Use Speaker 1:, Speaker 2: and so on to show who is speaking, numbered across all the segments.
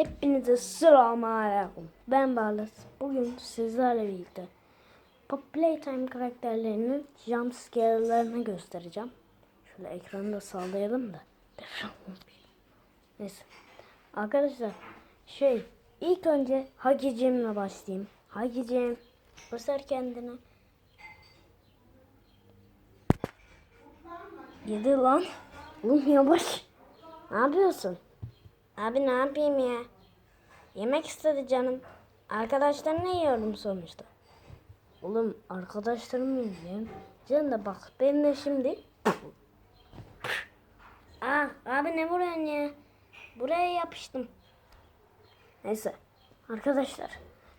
Speaker 1: Hepinize selamun aleyküm. Ben Barlas. Bugün sizlerle birlikte Pop Playtime karakterlerinin jumpscare'larını göstereceğim. Şöyle ekranı da sallayalım da. Neyse. Arkadaşlar şey ilk önce Hagicim'le başlayayım. Hagicim göster kendini. Yedi lan. Oğlum yavaş. Ne yapıyorsun? Abi ne yapayım ya? Yemek istedi canım. Arkadaşlarımla yiyorum sonuçta. Oğlum arkadaşlarımla yiyeyim. Canım da bak ben de şimdi... Aa abi ne vuruyorsun ya? Buraya yapıştım. Neyse arkadaşlar.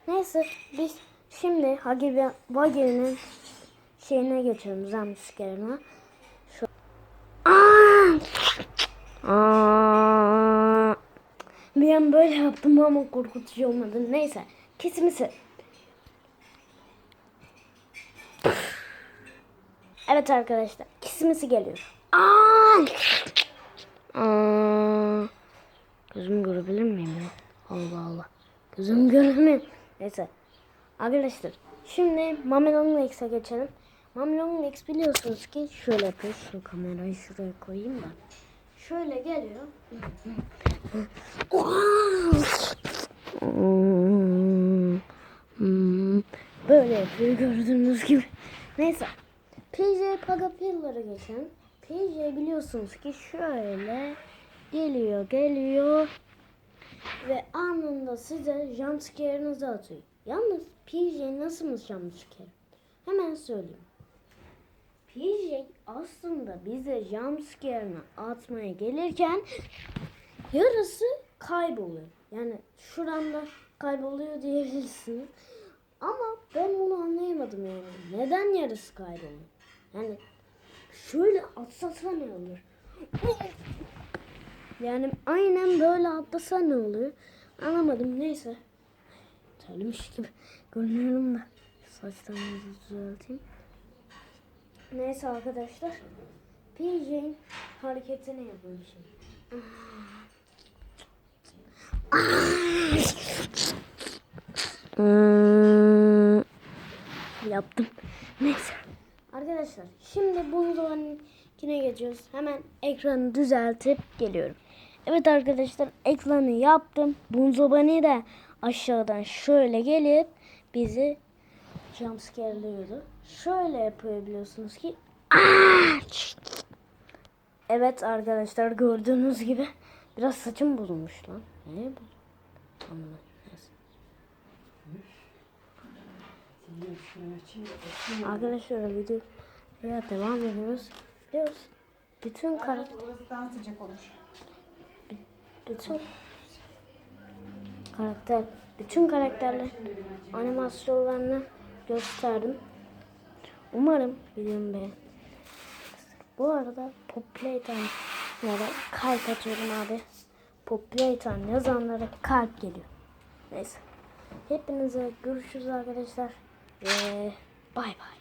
Speaker 1: Neyse biz şimdi Hagi ve Vagi'nin şeyine geçiyorum. Zamskerine. Şu... Aa! Aa! Bir an böyle yaptım ama korkutucu olmadı. Neyse. Kesimisi. Evet arkadaşlar. Kesimisi geliyor. Aa! Aa! Gözüm görebilir miyim ya? Allah Allah. Gözüm göremiyorum. Neyse. Arkadaşlar. Şimdi Mamelon X'e geçelim. Mamelon X biliyorsunuz ki şöyle yapıyor. Şu kamerayı şuraya koyayım da. Şöyle geliyor. Böyle yapıyor gördüğünüz gibi. Neyse. PJ Pagapiller'ı geçen. PJ biliyorsunuz ki şöyle geliyor geliyor ve anında size jumpscare'ınızı atıyor. Yalnız PJ nasıl mı jumpscare? Hemen söyleyeyim. PJ aslında bize jumpscare'ını atmaya gelirken yarısı kayboluyor. Yani şuramda kayboluyor diyebilirsiniz. Ama ben bunu anlayamadım yani. Neden yarısı kayboluyor? Yani şöyle atlasa ne olur? Yani aynen böyle atlasa ne oluyor? Anlamadım neyse. Terlemiş gibi görünüyorum da. Saçlarımı düzelteyim. Neyse arkadaşlar. PJ'in hareketini yapıyorum şimdi. Hmm, yaptım. Neyse. Arkadaşlar şimdi buzdolabınkine geçiyoruz. Hemen ekranı düzeltip geliyorum. Evet arkadaşlar ekranı yaptım. Buzdolabı da aşağıdan şöyle gelip bizi jumpscare'lıyordu. Şöyle yapıyor biliyorsunuz ki. Evet arkadaşlar gördüğünüz gibi biraz saçım bozulmuş lan. Ne bu? Arkadaşlar videoya devam ediyoruz. Biliyoruz. Bütün karakter
Speaker 2: Burası daha sıcak olur.
Speaker 1: bütün karakter bütün karakterler animasyonlarını gösterdim. Umarım videomu beğen. Bu arada Pop Playtime'lara kalp atıyorum abi. Pop Playtime yazanlara kalp geliyor. Neyse. Hepinize görüşürüz arkadaşlar. Ve bay bay.